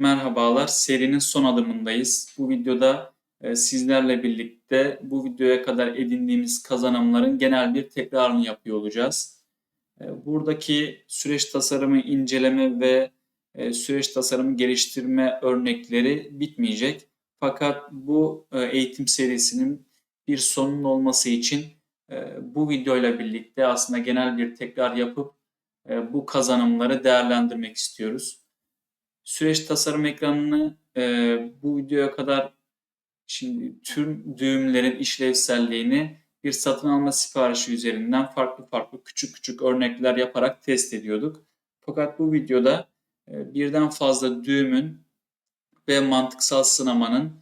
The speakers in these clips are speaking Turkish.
Merhabalar, serinin son adımındayız. Bu videoda e, sizlerle birlikte bu videoya kadar edindiğimiz kazanımların genel bir tekrarını yapıyor olacağız. E, buradaki süreç tasarımı inceleme ve e, süreç tasarımı geliştirme örnekleri bitmeyecek. Fakat bu eğitim serisinin bir sonunun olması için bu videoyla birlikte aslında genel bir tekrar yapıp bu kazanımları değerlendirmek istiyoruz. Süreç tasarım ekranını e, bu videoya kadar şimdi tüm düğümlerin işlevselliğini bir satın alma siparişi üzerinden farklı farklı küçük küçük örnekler yaparak test ediyorduk. Fakat bu videoda e, birden fazla düğümün ve mantıksal sınamanın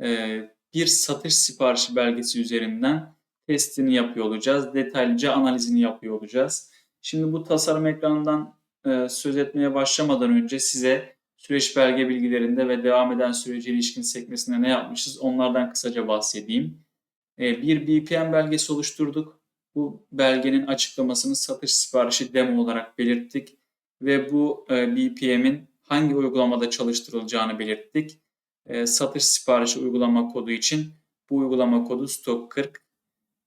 e, bir satış siparişi belgesi üzerinden testini yapıyor olacağız. Detaylıca analizini yapıyor olacağız. Şimdi bu tasarım ekranından e, söz etmeye başlamadan önce size süreç belge bilgilerinde ve devam eden sürece ilişkin sekmesinde ne yapmışız onlardan kısaca bahsedeyim. E, bir BPM belgesi oluşturduk. Bu belgenin açıklamasını satış siparişi demo olarak belirttik ve bu e, BPM'in hangi uygulamada çalıştırılacağını belirttik. E, satış siparişi uygulama kodu için bu uygulama kodu stok 40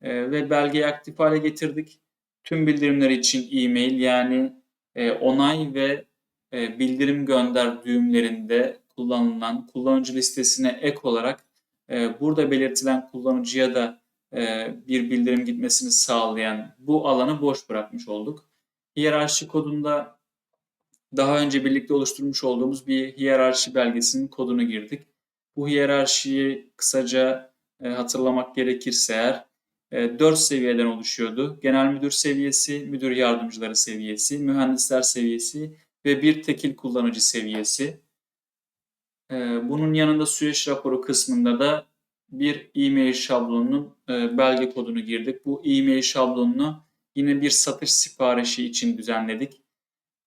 e, ve belgeyi aktif hale getirdik. Tüm bildirimler için e-mail yani e, onay ve e, bildirim gönder düğümlerinde kullanılan kullanıcı listesine ek olarak e, burada belirtilen kullanıcıya da e, bir bildirim gitmesini sağlayan bu alanı boş bırakmış olduk. Hiyerarşi kodunda daha önce birlikte oluşturmuş olduğumuz bir hiyerarşi belgesinin kodunu girdik. Bu hiyerarşiyi kısaca hatırlamak gerekirse eğer 4 seviyeden oluşuyordu. Genel müdür seviyesi, müdür yardımcıları seviyesi, mühendisler seviyesi ve bir tekil kullanıcı seviyesi. Bunun yanında süreç raporu kısmında da bir e-mail şablonunun belge kodunu girdik. Bu e-mail şablonunu yine bir satış siparişi için düzenledik.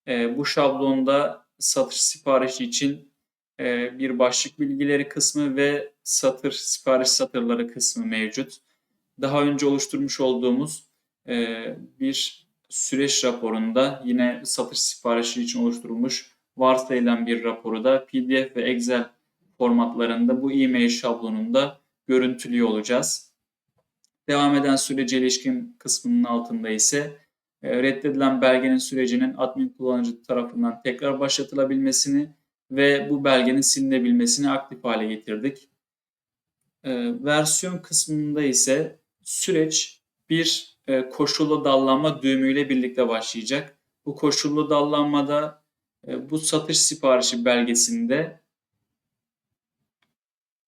Bu şablonda satış siparişi için bir başlık bilgileri kısmı ve satır sipariş satırları kısmı mevcut daha önce oluşturmuş olduğumuz e, bir süreç raporunda yine satış siparişi için oluşturulmuş varsayılan bir raporu da PDF ve Excel formatlarında bu e-mail şablonunda görüntülüyor olacağız. Devam eden sürece ilişkin kısmının altında ise e, reddedilen belgenin sürecinin admin kullanıcı tarafından tekrar başlatılabilmesini ve bu belgenin silinebilmesini aktif hale getirdik. E, versiyon kısmında ise süreç bir e, koşullu dallanma düğümüyle birlikte başlayacak. Bu koşullu dallanmada e, bu satış siparişi belgesinde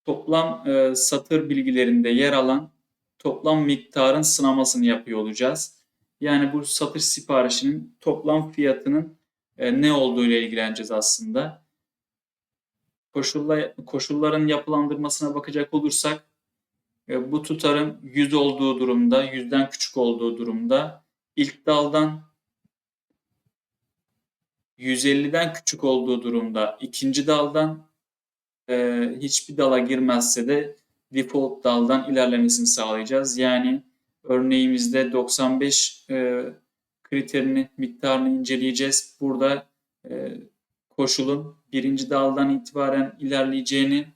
toplam e, satır bilgilerinde yer alan toplam miktarın sınamasını yapıyor olacağız. Yani bu satış siparişinin toplam fiyatının ne olduğu ile ilgileneceğiz aslında. Koşulla, koşulların yapılandırmasına bakacak olursak bu tutarın 100 olduğu durumda, 100'den küçük olduğu durumda ilk daldan 150'den küçük olduğu durumda ikinci daldan e, hiçbir dala girmezse de default daldan ilerlemesini sağlayacağız. Yani örneğimizde 95 e, kriterini, miktarını inceleyeceğiz. Burada e, koşulun birinci daldan itibaren ilerleyeceğini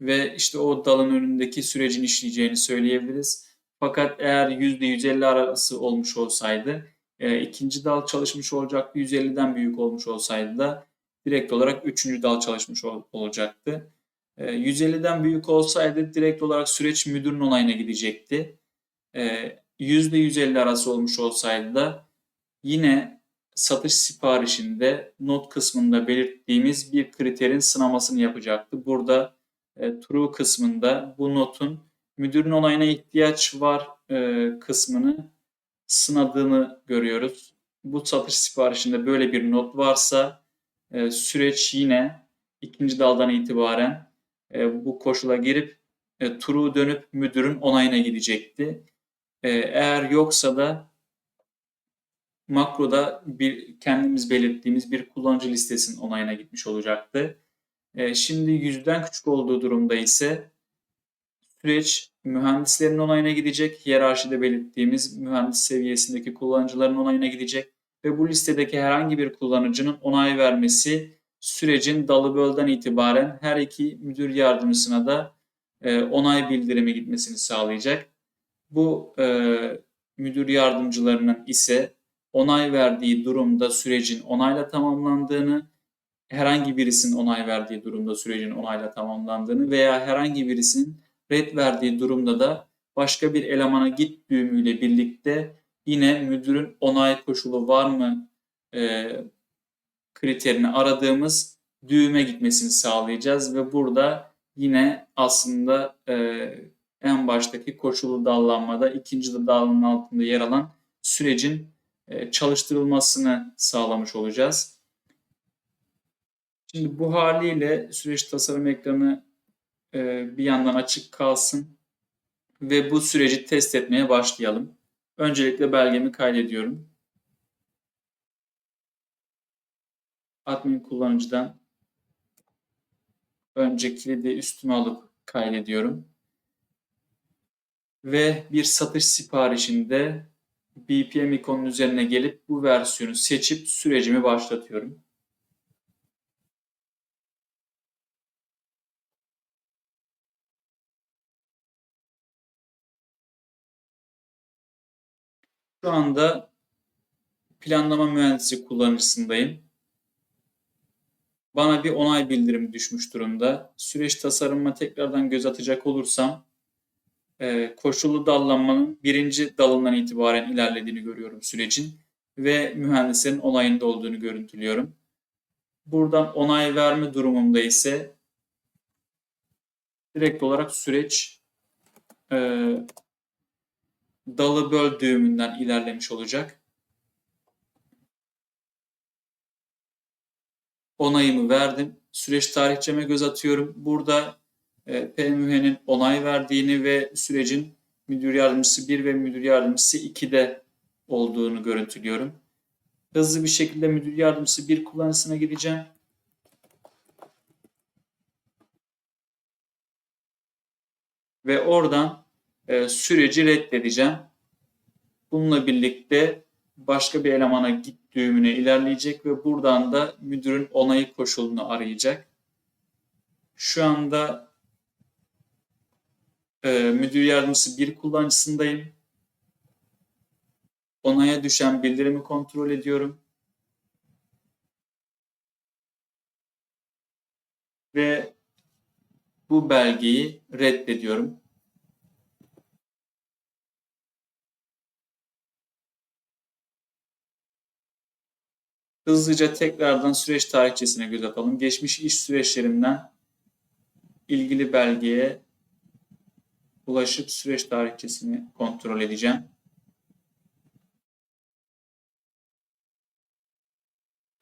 ve işte o dalın önündeki sürecin işleyeceğini söyleyebiliriz. Fakat eğer %150 arası olmuş olsaydı e, ikinci dal çalışmış olacaktı. 150'den büyük olmuş olsaydı da direkt olarak üçüncü dal çalışmış ol, olacaktı. E, 150'den büyük olsaydı direkt olarak süreç müdürün onayına gidecekti. E, %150 arası olmuş olsaydı da yine satış siparişinde not kısmında belirttiğimiz bir kriterin sınamasını yapacaktı. Burada e, true kısmında bu notun müdürün onayına ihtiyaç var e, kısmını sınadığını görüyoruz. Bu satış siparişinde böyle bir not varsa e, süreç yine ikinci daldan itibaren e, bu koşula girip e, true dönüp müdürün onayına gidecekti. Eğer yoksa da makroda bir kendimiz belirttiğimiz bir kullanıcı listesinin onayına gitmiş olacaktı. E, şimdi yüzden küçük olduğu durumda ise süreç mühendislerin onayına gidecek. Hiyerarşide belirttiğimiz mühendis seviyesindeki kullanıcıların onayına gidecek ve bu listedeki herhangi bir kullanıcının onay vermesi sürecin dalı bölden itibaren her iki müdür yardımcısına da e, onay bildirimi gitmesini sağlayacak. Bu e, müdür yardımcılarının ise onay verdiği durumda sürecin onayla tamamlandığını, herhangi birisinin onay verdiği durumda sürecin onayla tamamlandığını veya herhangi birisinin red verdiği durumda da başka bir elemana git düğümüyle birlikte yine müdürün onay koşulu var mı e, kriterini aradığımız düğüme gitmesini sağlayacağız ve burada yine aslında e, en baştaki koşulu dallanmada ikinci de dalının altında yer alan sürecin e, çalıştırılmasını sağlamış olacağız. Şimdi bu haliyle süreç tasarım ekranı e, bir yandan açık kalsın ve bu süreci test etmeye başlayalım. Öncelikle belgemi kaydediyorum. Admin kullanıcıdan önce kilidi üstüme alıp kaydediyorum. Ve bir satış siparişinde BPM ikonun üzerine gelip bu versiyonu seçip sürecimi başlatıyorum. Şu anda planlama mühendisi kullanıcısındayım. Bana bir onay bildirimi düşmüş durumda. Süreç tasarımına tekrardan göz atacak olursam e, koşullu dallanmanın birinci dalından itibaren ilerlediğini görüyorum sürecin ve mühendisin onayında olduğunu görüntülüyorum. Buradan onay verme durumunda ise direkt olarak süreç e, dalı böl düğümünden ilerlemiş olacak. Onayımı verdim. Süreç tarihçeme göz atıyorum. Burada e, PMÜH'nin onay verdiğini ve sürecin müdür yardımcısı 1 ve müdür yardımcısı 2'de olduğunu görüntülüyorum. Hızlı bir şekilde müdür yardımcısı 1 kullanıcısına gideceğim. Ve oradan e, süreci reddedeceğim. Bununla birlikte başka bir elemana git düğümüne ilerleyecek ve buradan da müdürün onayı koşulunu arayacak. Şu anda e, müdür yardımcısı bir kullanıcısındayım. Onaya düşen bildirimi kontrol ediyorum. Ve bu belgeyi reddediyorum. Hızlıca tekrardan süreç tarihçesine göz atalım. Geçmiş iş süreçlerinden ilgili belgeye ulaşıp süreç tarihçesini kontrol edeceğim.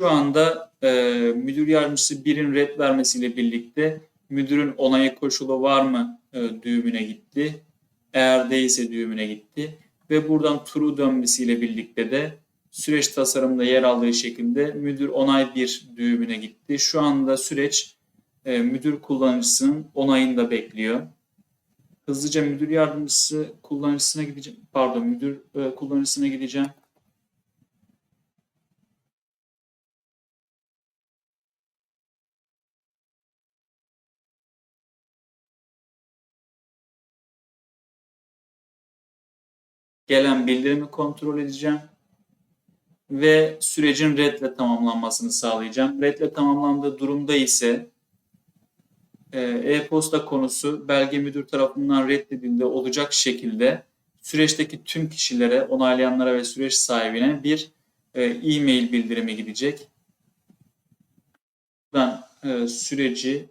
Şu anda e, müdür yardımcısı birin red vermesiyle birlikte müdürün onayı koşulu var mı e, düğümüne gitti. Eğer değilse düğümüne gitti. Ve buradan true dönmesiyle birlikte de süreç tasarımında yer aldığı şekilde müdür onay bir düğümüne gitti. Şu anda süreç e, müdür kullanıcısının onayını da bekliyor. Hızlıca müdür yardımcısı kullanıcısına gideceğim. Pardon müdür e, kullanıcısına gideceğim. Gelen bildirimi kontrol edeceğim ve sürecin redle tamamlanmasını sağlayacağım. Redle tamamlandığı durumda ise e, e-posta konusu belge müdür tarafından reddedildi olacak şekilde süreçteki tüm kişilere, onaylayanlara ve süreç sahibine bir e, e-mail bildirimi gidecek. Ben e, süreci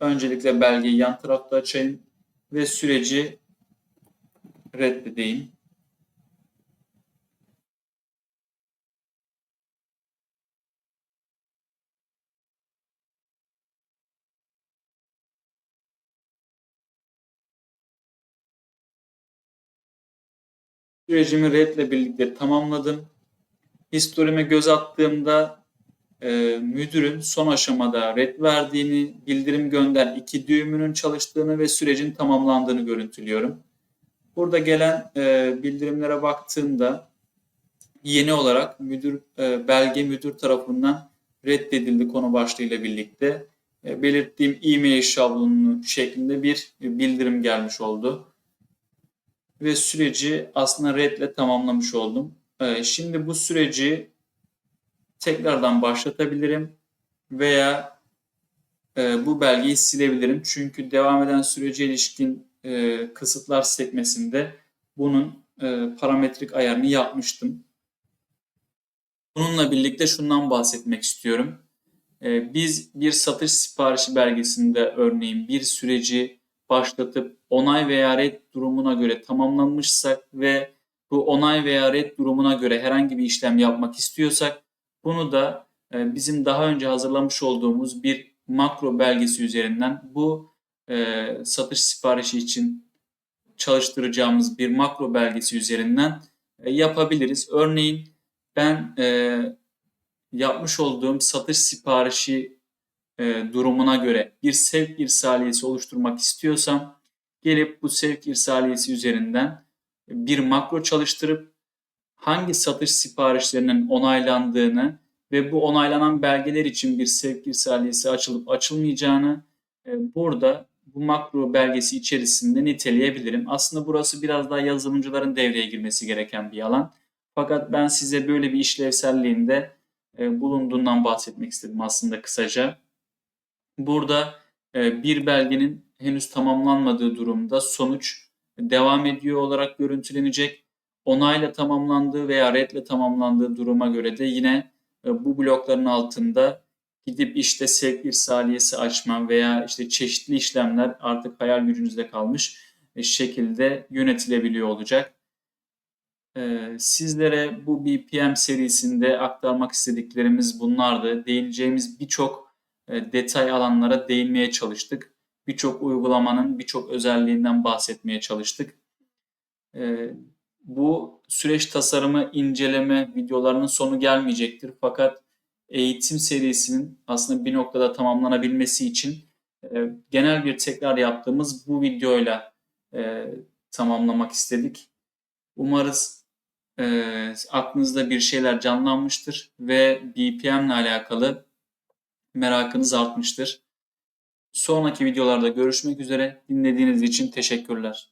öncelikle belgeyi yan tarafta açayım ve süreci reddedeyim. Sürecimi redle birlikte tamamladım. Historime göz attığımda e, müdürün son aşamada red verdiğini, bildirim gönder iki düğümünün çalıştığını ve sürecin tamamlandığını görüntülüyorum. Burada gelen e, bildirimlere baktığımda yeni olarak müdür e, belge müdür tarafından reddedildi konu başlığıyla birlikte. E, belirttiğim e-mail şablonu şeklinde bir bildirim gelmiş oldu. Ve süreci aslında redle tamamlamış oldum. E, şimdi bu süreci tekrardan başlatabilirim veya e, bu belgeyi silebilirim. Çünkü devam eden sürece ilişkin e, kısıtlar sekmesinde bunun e, parametrik ayarını yapmıştım. Bununla birlikte şundan bahsetmek istiyorum. E, biz bir satış siparişi belgesinde örneğin bir süreci başlatıp onay veya red durumuna göre tamamlanmışsak ve bu onay veya red durumuna göre herhangi bir işlem yapmak istiyorsak bunu da e, bizim daha önce hazırlamış olduğumuz bir makro belgesi üzerinden bu e, satış siparişi için çalıştıracağımız bir makro belgesi üzerinden e, yapabiliriz. Örneğin ben e, yapmış olduğum satış siparişi e, durumuna göre bir sevk irsaliyesi oluşturmak istiyorsam gelip bu sevk irsaliyesi üzerinden bir makro çalıştırıp hangi satış siparişlerinin onaylandığını ve bu onaylanan belgeler için bir sevk irsaliyesi açılıp açılmayacağını e, burada bu makro belgesi içerisinde niteleyebilirim. Aslında burası biraz daha yazılımcıların devreye girmesi gereken bir alan. Fakat ben size böyle bir işlevselliğinde e, bulunduğundan bahsetmek istedim aslında kısaca. Burada e, bir belgenin henüz tamamlanmadığı durumda sonuç devam ediyor olarak görüntülenecek. Onayla tamamlandığı veya redle tamamlandığı duruma göre de yine e, bu blokların altında gidip işte sevk irsaliyesi açma veya işte çeşitli işlemler artık hayal gücünüzde kalmış e, şekilde yönetilebiliyor olacak. E, sizlere bu BPM serisinde aktarmak istediklerimiz bunlardı. Değineceğimiz birçok detay alanlara değinmeye çalıştık. Birçok uygulamanın birçok özelliğinden bahsetmeye çalıştık. Bu süreç tasarımı inceleme videolarının sonu gelmeyecektir. Fakat eğitim serisinin aslında bir noktada tamamlanabilmesi için e, genel bir tekrar yaptığımız bu videoyla e, tamamlamak istedik. Umarız e, aklınızda bir şeyler canlanmıştır ve BPM ile alakalı merakınız artmıştır. Sonraki videolarda görüşmek üzere. Dinlediğiniz için teşekkürler.